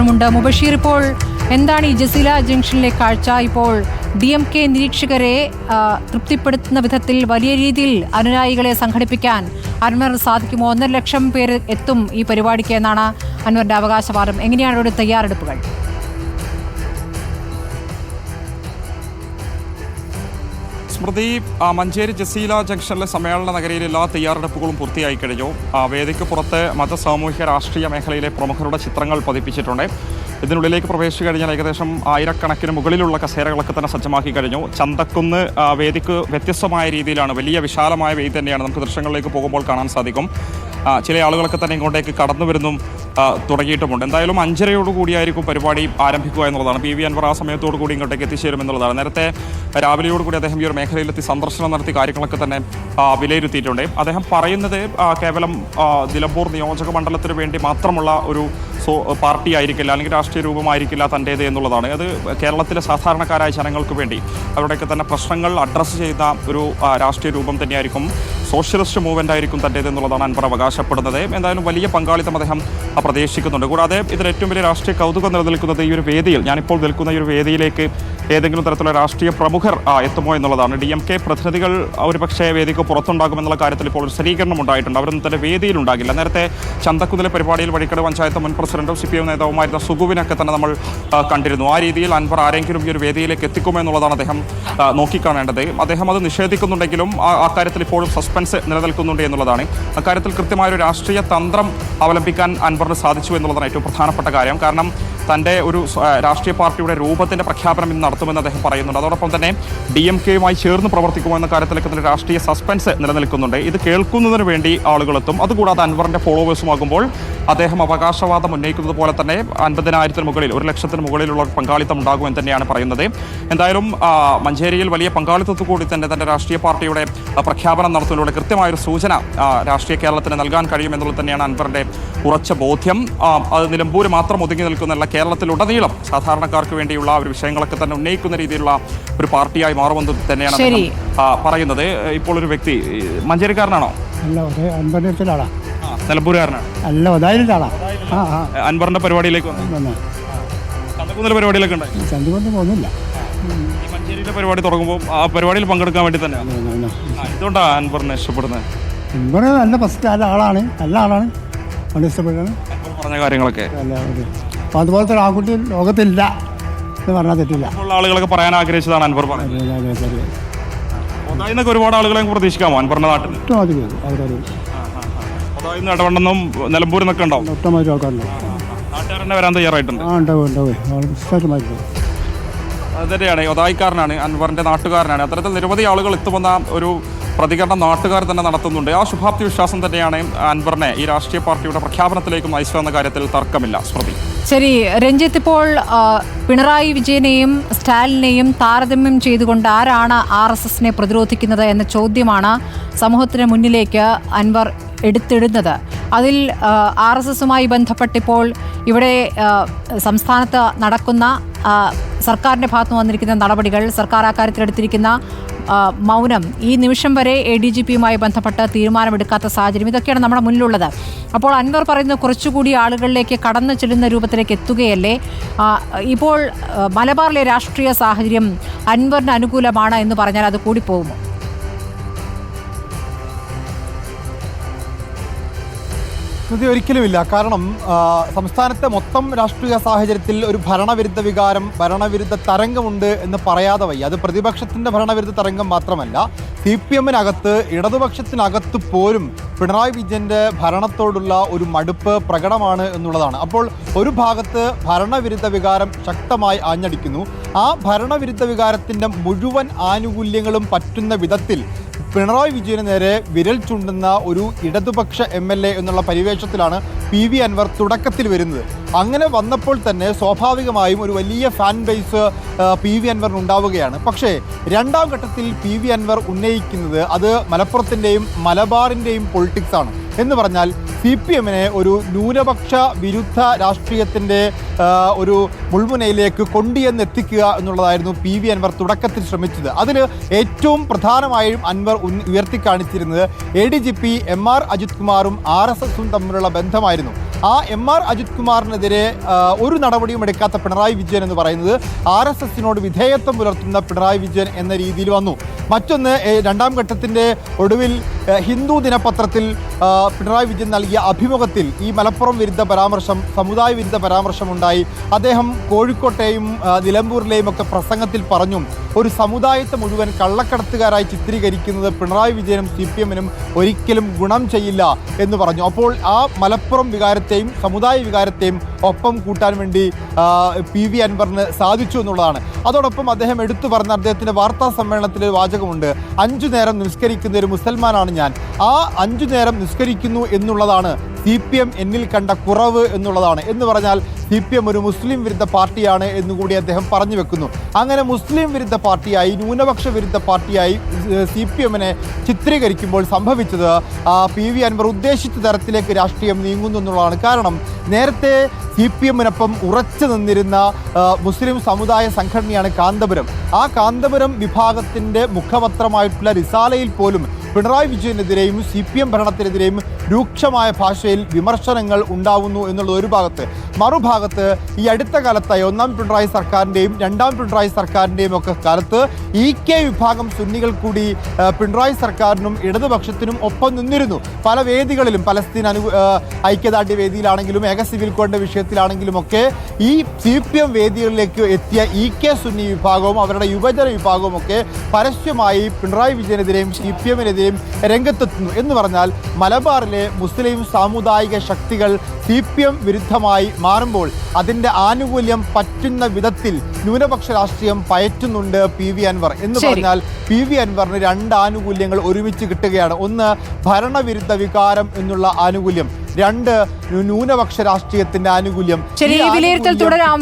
ുമുണ്ട് മുബഷീർ ഇപ്പോൾ. എന്താണ് ഈ ജസീല ജംഗ്ഷനിലെ കാഴ്ച? ഇപ്പോൾ ഡി എം കെ നിരീക്ഷകരെ തൃപ്തിപ്പെടുത്തുന്ന വിധത്തിൽ വലിയ രീതിയിൽ അനുയായികളെ സംഘടിപ്പിക്കാൻ അൻവർ സാധിക്കുമോ? ഒന്നര ലക്ഷം പേര് എത്തും ഈ പരിപാടിക്ക് എന്നാണ് അൻവറിന്റെ അവകാശവാദം. എങ്ങനെയാണ് ഇവിടെ തയ്യാറെടുപ്പുകൾ? സ്മൃതി മഞ്ചേരി ജസീല ജംഗ്ഷനിലെ സമ്മേളന നഗരിയിൽ എല്ലാ തയ്യാറെടുപ്പുകളും പൂർത്തിയായി കഴിഞ്ഞു. വേദിക്ക് പുറത്ത് മത സാമൂഹിക രാഷ്ട്രീയ മേഖലയിലെ പ്രമുഖരുടെ ചിത്രങ്ങൾ പതിപ്പിച്ചിട്ടുണ്ട്. ഇതിനുള്ളിലേക്ക് പ്രവേശിച്ചു കഴിഞ്ഞാൽ ഏകദേശം ആയിരക്കണക്കിന് മുകളിലുള്ള കസേരകളൊക്കെ തന്നെ സജ്ജമാക്കി കഴിഞ്ഞു. ചന്തക്കുന്ന് വേദിക്ക് വ്യത്യസ്തമായ രീതിയിലാണ് വലിയ വിശാലമായ വേദി തന്നെയാണ് നമുക്ക് ദൃശ്യങ്ങളിലേക്ക് പോകുമ്പോൾ കാണാൻ സാധിക്കും. ചില ആളുകളൊക്കെ തന്നെ ഇങ്ങോട്ടേക്ക് കടന്നു വരുന്നും തുടങ്ങിയിട്ടുമുണ്ട്. എന്തായാലും അഞ്ചരയോട് കൂടിയായിരിക്കും പരിപാടി ആരംഭിക്കുക എന്നുള്ളതാണ്. പി വി അൻവർ ആ സമയത്തോടു കൂടി ഇങ്ങോട്ടേക്ക് എത്തിച്ചേരും എന്നുള്ളതാണ്. നേരത്തെ രാവിലെയോട് കൂടി അദ്ദേഹം ഈ ഒരു മേഖലയിലെത്തി സന്ദർശനം നടത്തി കാര്യങ്ങളൊക്കെ തന്നെ വിലയിരുത്തിയിട്ടുണ്ട്. അദ്ദേഹം പറയുന്നത് കേവലം നിലമ്പൂർ നിയോജക മണ്ഡലത്തിന് വേണ്ടി മാത്രമുള്ള ഒരു സോ പാർട്ടി ആയിരിക്കില്ല അല്ലെങ്കിൽ രാഷ്ട്രീയ രൂപമായിരിക്കില്ല തന്റേത് എന്നുള്ളതാണ്. അത് കേരളത്തിലെ സാധാരണക്കാരായ ജനങ്ങൾക്ക് വേണ്ടി അവരുടെയൊക്കെ തന്നെ പ്രശ്നങ്ങൾ അഡ്രസ്സ് ചെയ്ത ഒരു രാഷ്ട്രീയ രൂപം തന്നെയായിരിക്കും. സോഷ്യലിസ്റ്റ് മൂവ്മെന്റ് ആയിരിക്കും തന്റേത് എന്നുള്ളതാണ് അൻവർ അവകാശപ്പെടുന്നത്. എന്തായാലും വലിയ പങ്കാളിത്തം അദ്ദേഹം പ്രതീക്ഷിക്കുന്നുണ്ട്. കൂടാതെ ഇതിൽ ഏറ്റവും വലിയ രാഷ്ട്രീയ കൗതുകം നിലനിൽക്കുന്നത് ഈ ഒരു വേദിയിൽ ഞാനിപ്പോൾ നിൽക്കുന്ന ഈ ഒരു വേദിയിലേക്ക് ഏതെങ്കിലും തരത്തിലുള്ള രാഷ്ട്രീയ പ്രമുഖർ എത്തുമോ എന്നുള്ളതാണ്. ഡി എം കെ പ്രതിനിധികൾ ഒരുപക്ഷെ വേദിക്ക് പുറത്തുണ്ടാകുമെന്നുള്ള കാര്യത്തിൽ ഇപ്പോൾ ഒരു സ്ഥിരീകരണം ഉണ്ടായിട്ടുണ്ട്. അവരൊന്നും തന്നെ വേദിയിൽ ഉണ്ടാകില്ല. നേരത്തെ ചന്തക്കുന്നിലെ പരിപാടിയിൽ വഴിക്കട് പഞ്ചായത്ത് മുൻ പ്രസിഡന്റും സി പി എം നേതാവുമായിരുന്ന സുഗുവിനൊക്കെ തന്നെ നമ്മൾ കണ്ടിരുന്നു. ആ രീതിയിൽ അൻവർ ആരെങ്കിലും ഈ ഒരു വേദിയിലേക്ക് എത്തിക്കുമോ എന്നുള്ളതാണ് അദ്ദേഹം നോക്കിക്കാണേണ്ടത്. അദ്ദേഹം അത് നിഷേധിക്കുന്നുണ്ടെങ്കിലും ആ ആ കാര്യത്തിൽ ഇപ്പോഴും സസ്പെൻസ് നിലനിൽക്കുന്നുണ്ട് എന്നുള്ളതാണ്. അക്കാര്യത്തിൽ കൃത്യമായ ഒരു രാഷ്ട്രീയ തന്ത്രം അവലംബിക്കാൻ അൻവറിന് സാധിച്ചു എന്നുള്ളതാണ് ഏറ്റവും പ്രധാനപ്പെട്ട കാര്യം. കാരണം തന്റെ ഒരു രാഷ്ട്രീയ പാർട്ടിയുടെ രൂപത്തിന്റെ പ്രഖ്യാപനം ഇന്ന് നടത്തുമെന്ന് അദ്ദേഹം പറയുന്നുണ്ട്. അതോടൊപ്പം തന്നെ ഡി എം കെയുമായി ചേർന്ന് പ്രവർത്തിക്കുമെന്ന കാര്യത്തിലൊക്കെ തന്നെ രാഷ്ട്രീയ സസ്പെൻസ് നിലനിൽക്കുന്നുണ്ട്. ഇത് കേൾക്കുന്നതിന് വേണ്ടി ആളുകളെത്തും. അതുകൂടാതെ അൻവറിന്റെ ഫോളോവേഴ്സുമാകുമ്പോൾ അദ്ദേഹം അവകാശവാദം ഉന്നയിക്കുന്നത് പോലെ തന്നെ അൻപതിനായിരത്തിന് മുകളിൽ ഒരു ലക്ഷത്തിന് മുകളിലുള്ള പങ്കാളിത്തം ഉണ്ടാകുമെന്ന് തന്നെയാണ് പറയുന്നത്. എന്തായാലും മഞ്ചേരിയിൽ വലിയ പങ്കാളിത്തത്തിൽ കൂടി തന്നെ തന്റെ രാഷ്ട്രീയ പാർട്ടിയുടെ പ്രഖ്യാപനം നടത്തുന്നതിലൂടെ കൃത്യമായൊരു സൂചന രാഷ്ട്രീയ കേരളത്തിന് നൽകാൻ കഴിയുമെന്നുള്ളത് തന്നെയാണ് അൻവറിന്റെ ഉറച്ച ബോധ്യം. അത് നിലമ്പൂർ മാത്രം ഒതുങ്ങി നിൽക്കുന്നല്ല കേരളത്തിലുടനീളം സാധാരണക്കാർക്ക് വേണ്ടിയുള്ള ഒരു വിഷയങ്ങളൊക്കെ തന്നെ ഉന്നയിക്കുന്ന രീതിയിലുള്ള ഒരു പാർട്ടിയായി മാറുമെന്ന് തന്നെയാണ്. അദ്ദേഹം, പറയുന്നത്. ഇപ്പോൾ ഒരു വ്യക്തി മഞ്ചേരിക്കാരനാണോ? അല്ല നിലമ്പൂരുകാരനാണ് അല്ല അൻവറിന്റെ പരിപാടിയിലേക്ക് വന്നു. ചന്തക്കുന്നിലെ പരിപാടിയിലൊക്കെ ഉണ്ടായി. ചന്തി പോകുന്നില്ല. ഈ മഞ്ചേരിയിലെ പരിപാടി തുടങ്ങുമ്പോൾ ആ പരിപാടിയിൽ പങ്കെടുക്കാൻ വേണ്ടി തന്നെയാണ് ഇതുകൊണ്ടാണ് അൻവറിനെ ഇഷ്ടപ്പെടുന്നത്? ഇവിടെ നല്ല ഫസ്റ്റ് നല്ല ആളാണ് നല്ല ആളാണ്. ഇഷ്ടപ്പെടുന്നത്. പറഞ്ഞ കാര്യങ്ങളൊക്കെ. അപ്പം അതുപോലത്തെ ഒരു ആൺകുട്ടി ലോകത്തില്ല എന്ന് പറഞ്ഞാൽ തെറ്റില്ല. ഉള്ള ആളുകളൊക്കെ പറയാൻ ആഗ്രഹിച്ചതാണ് അൻവർ പറഞ്ഞത്. ഒരുപാട് ആളുകളെ പ്രതീക്ഷിക്കാമോ അൻവറിന്റെ നാട്ടിൽ? അവരൊരു നിന്ന് ഇടവണ്ണെന്നും നിലമ്പൂരിൽ നിന്നൊക്കെ ഉണ്ടാവും. ഒട്ടുമാതിരി ആൾക്കാരുണ്ട്. നാട്ടുകാരനെ വരാൻ തയ്യാറായിട്ടുണ്ട്. ആ ഉണ്ടാവും ഉണ്ടാവും ഒതായിക്കാരനാണ് നാട്ടുകാരനാണ്. അത്തരത്തിൽ നിരവധി ആളുകൾ എത്തുമെന്ന ഒരു പ്രതികരണം നാട്ടുകാർ തന്നെ നടത്തുന്നുണ്ട്. ആ ശുഭാപ്തി വിശ്വാസം തന്നെയാണ് അൻവറിനെ ഈ രാഷ്ട്രീയ പാർട്ടിയുടെ പ്രഖ്യാപനത്തിലേക്ക് നയിച്ചതെന്ന കാര്യത്തിൽ തർക്കമില്ല. സ്മൃതി. ശരി രഞ്ജിത്ത് ഇപ്പോൾ പിണറായി വിജയനെയും സ്റ്റാലിനെയും താരതമ്യം ചെയ്തുകൊണ്ട് ആരാണ് ആർ എസ് എസിനെ പ്രതിരോധിക്കുന്നത് എന്ന ചോദ്യമാണ് സമൂഹത്തിന് മുന്നിലേക്ക് അൻവർ എടുത്തിടുന്നത്. അതിൽ ആർ എസ് എസുമായി ബന്ധപ്പെട്ടിപ്പോൾ ഇവിടെ സംസ്ഥാനത്ത് നടക്കുന്ന സർക്കാരിന്റെ ഭാഗത്ത് വന്നിരിക്കുന്ന നടപടികൾ സർക്കാർ അക്കാര്യത്തിൽ എടുത്തിരിക്കുന്ന മൗനം ഈ നിമിഷം വരെ എ ഡി ജി പിയുമായി ബന്ധപ്പെട്ട് തീരുമാനമെടുക്കാത്ത സാഹചര്യം ഇതൊക്കെയാണ് നമ്മുടെ മുന്നിലുള്ളത്. അപ്പോൾ അൻവർ പറയുന്നത് കുറച്ചുകൂടി ആളുകളിലേക്ക് കടന്നു ചെല്ലുന്ന രൂപത്തിലേക്ക് എത്തുകയല്ലേ? ഇപ്പോൾ മലബാറിലെ രാഷ്ട്രീയ സാഹചര്യം അൻവറിന് അനുകൂലമാണ് എന്ന് പറഞ്ഞാൽ അത് കൂടി സ്മൃതി ഒരിക്കലുമില്ല. കാരണം സംസ്ഥാനത്തെ മൊത്തം രാഷ്ട്രീയ സാഹചര്യത്തിൽ ഒരു ഭരണവിരുദ്ധ വികാരം ഭരണവിരുദ്ധ തരംഗമുണ്ട് എന്ന് പറയാതെ വയ്യ. അത് പ്രതിപക്ഷത്തിന്റെ ഭരണവിരുദ്ധ തരംഗം മാത്രമല്ല സി പി എമ്മിനകത്ത് ഇടതുപക്ഷത്തിനകത്ത് പോലും പിണറായി വിജയന്റെ ഭരണത്തോടുള്ള ഒരു മടുപ്പ് പ്രകടമാണ് എന്നുള്ളതാണ്. അപ്പോൾ ഒരു ഭാഗത്ത് ഭരണവിരുദ്ധ വികാരം ശക്തമായി ആഞ്ഞടിക്കുന്നു. ആ ഭരണവിരുദ്ധ വികാരത്തിന്റെ മുഴുവൻ ആനുകൂല്യങ്ങളും പറ്റുന്ന വിധത്തിൽ പിണറായി വിജയന് നേരെ വിരൽ ചൂണ്ടുന്ന ഒരു ഇടതുപക്ഷ എം എൽ എ എന്നുള്ള പരിവേഷത്തിലാണ് പി വി അൻവർ തുടക്കത്തിൽ വരുന്നത്. അങ്ങനെ വന്നപ്പോൾ തന്നെ സ്വാഭാവികമായും ഒരു വലിയ ഫാൻ ബേസ് പി വി അൻവറിന് ഉണ്ടാവുകയാണ്. പക്ഷേ രണ്ടാം ഘട്ടത്തിൽ പി വി അൻവർ ഉന്നയിക്കുന്നത് അത് മലപ്പുറത്തിന്റെയും മലബാറിന്റെയും പൊളിറ്റിക്സ് ആണ്. എന്ന് പറഞ്ഞാൽ സി പി എമ്മിനെ ഒരു ന്യൂനപക്ഷ വിരുദ്ധ രാഷ്ട്രീയത്തിന്റെ ഒരു മുൾമുനയിലേക്ക് കൊണ്ടുവന്നെത്തിക്കുക എന്നുള്ളതായിരുന്നു പി വി അൻവർ തുടക്കത്തിൽ ശ്രമിച്ചത്. അതിൽ ഏറ്റവും പ്രധാനമായും Anvar ഉയർത്തിക്കാണിച്ചിരുന്നത് A D G P M R Ajith കുമാറും ആർ എസ് എസും തമ്മിലുള്ള ബന്ധമായിരുന്നു. ആ എം ആർ അജിത് കുമാറിനെതിരെ ഒരു നടപടിയും എടുക്കാത്ത പിണറായി വിജയൻ എന്ന് പറയുന്നത് ആർ എസ് എസിനോട് വിധേയത്വം പുലർത്തുന്ന പിണറായി വിജയൻ എന്ന രീതിയിൽ വന്നു. മറ്റൊന്ന് രണ്ടാം ഘട്ടത്തിന്റെ ഒടുവിൽ ഹിന്ദു ദിനപത്രത്തിൽ പിണറായി വിജയൻ നൽകിയ അഭിമുഖത്തിൽ ഈ മലപ്പുറം വിരുദ്ധ പരാമർശം സമുദായ വിരുദ്ധ പരാമർശമുണ്ടായി. അദ്ദേഹം കോഴിക്കോട്ടെയും നിലമ്പൂരിലെയും ഒക്കെ പ്രസംഗത്തിൽ പറഞ്ഞു ഒരു സമുദായത്തെ മുഴുവൻ കള്ളക്കടത്തുകാരായി ചിത്രീകരിക്കുന്നത് പിണറായി വിജയനും സി പി എമ്മിനും ഒരിക്കലും ഗുണം ചെയ്യില്ല എന്ന് പറഞ്ഞു. അപ്പോൾ ആ മലപ്പുറം വികാരത്തെയും സമുദായ വികാരത്തെയും ഒപ്പം കൂട്ടാൻ വേണ്ടി പി വി അൻവറിന് സാധിച്ചു എന്നുള്ളതാണ്. അതോടൊപ്പം അദ്ദേഹം എടുത്തു പറഞ്ഞ അദ്ദേഹത്തിന്റെ വാർത്താ സമ്മേളനത്തിൽ വാചകമുണ്ട്. അഞ്ചു നേരം നിസ്കരിക്കുന്ന ഒരു മുസൽമാനാണ് ഞാൻ. ആ അഞ്ചു നേരം നിസ്കരിക്കുന്നു എന്നുള്ളതാണ് സി പി എം എന്നിൽ കണ്ട കുറവ് എന്നുള്ളതാണ്. എന്ന് പറഞ്ഞാൽ സി പി എം ഒരു മുസ്ലിം വിരുദ്ധ പാർട്ടിയാണ് എന്നുകൂടി അദ്ദേഹം പറഞ്ഞു വെക്കുന്നു. അങ്ങനെ മുസ്ലിം വിരുദ്ധ പാർട്ടിയായി ന്യൂനപക്ഷ വിരുദ്ധ പാർട്ടിയായി സി പി എമ്മിനെ ചിത്രീകരിക്കുമ്പോൾ സംഭവിച്ചത് പി വി അൻവർ ഉദ്ദേശിച്ച തരത്തിലേക്ക് രാഷ്ട്രീയം നീങ്ങുന്നു എന്നുള്ളതാണ്. കാരണം നേരത്തെ സി പി എമ്മിനൊപ്പം ഉറച്ചു നിന്നിരുന്ന മുസ്ലിം സമുദായ സംഘടനയാണ് കാന്തപുരം. ആ കാന്തപുരം വിഭാഗത്തിന്റെ മുഖപത്രമായിട്ടുള്ള റിസാലയിൽ പോലും പിണറായി വിജയനെതിരെയും സി പി എം ഭരണത്തിനെതിരെയും രൂക്ഷമായ ഭാഷയിൽ വിമർശനങ്ങൾ ഉണ്ടാവുന്നു എന്നുള്ളത് ഒരു ഭാഗത്ത്. മറുഭാഗത്ത് ഈ അടുത്ത കാലത്തായി ഒന്നാം പിണറായി സർക്കാരിന്റെയും രണ്ടാം പിണറായി സർക്കാരിന്റെയും ഒക്കെ കാലത്ത് ഇ കെ വിഭാഗം സുന്നികൾ കൂടി പിണറായി സർക്കാരിനും ഇടതുപക്ഷത്തിനും ഒപ്പം നിന്നിരുന്നു. പല വേദികളിലും പലസ്തീൻ അനു ഐക്യദാർഢ്യ വേദിയിലാണെങ്കിലും ഏക സിവിൽ കോഡിന്റെ വിഷയത്തിലാണെങ്കിലും ഒക്കെ ഈ സി പി എം വേദികളിലേക്ക് എത്തിയ ഇ കെ സുന്നി വിഭാഗവും അവരുടെ യുവജന വിഭാഗവും ഒക്കെ പരസ്യമായി പിണറായി വിജയനെതിരെയും സി പി എമ്മിനെതിരെയും രംഗത്തെത്തുന്നു. എന്ന് പറഞ്ഞാൽ മലബാറിലെ മുസ്ലിം സാമുദായിക ശക്തികൾ സി പി എം വിരുദ്ധമായി മാറുമ്പോൾ അതിന്റെ ആനുകൂല്യം പറ്റുന്ന വിധത്തിൽ ന്യൂനപക്ഷ രാഷ്ട്രീയം പയറ്റുന്നുണ്ട് പി വി അൻവർ. എന്ന് പറഞ്ഞാൽ പി വി അൻവറിന് രണ്ട് ആനുകൂല്യങ്ങൾ ഒരുമിച്ച് കിട്ടുകയാണ്. ഒന്ന് ഭരണവിരുദ്ധ വികാരം എന്നുള്ള ആനുകൂല്യം. രണ്ട് ന്യൂനപക്ഷ രാഷ്ട്രീയത്തിന്റെ ആനുകൂല്യം. ശരി വിലയിരുത്തൽ തുടരാം.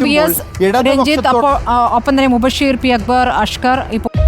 ഒപ്പം തന്നെ മുബഷീർ പി അക്ബർ അഷ്കർ ഇപ്പോൾ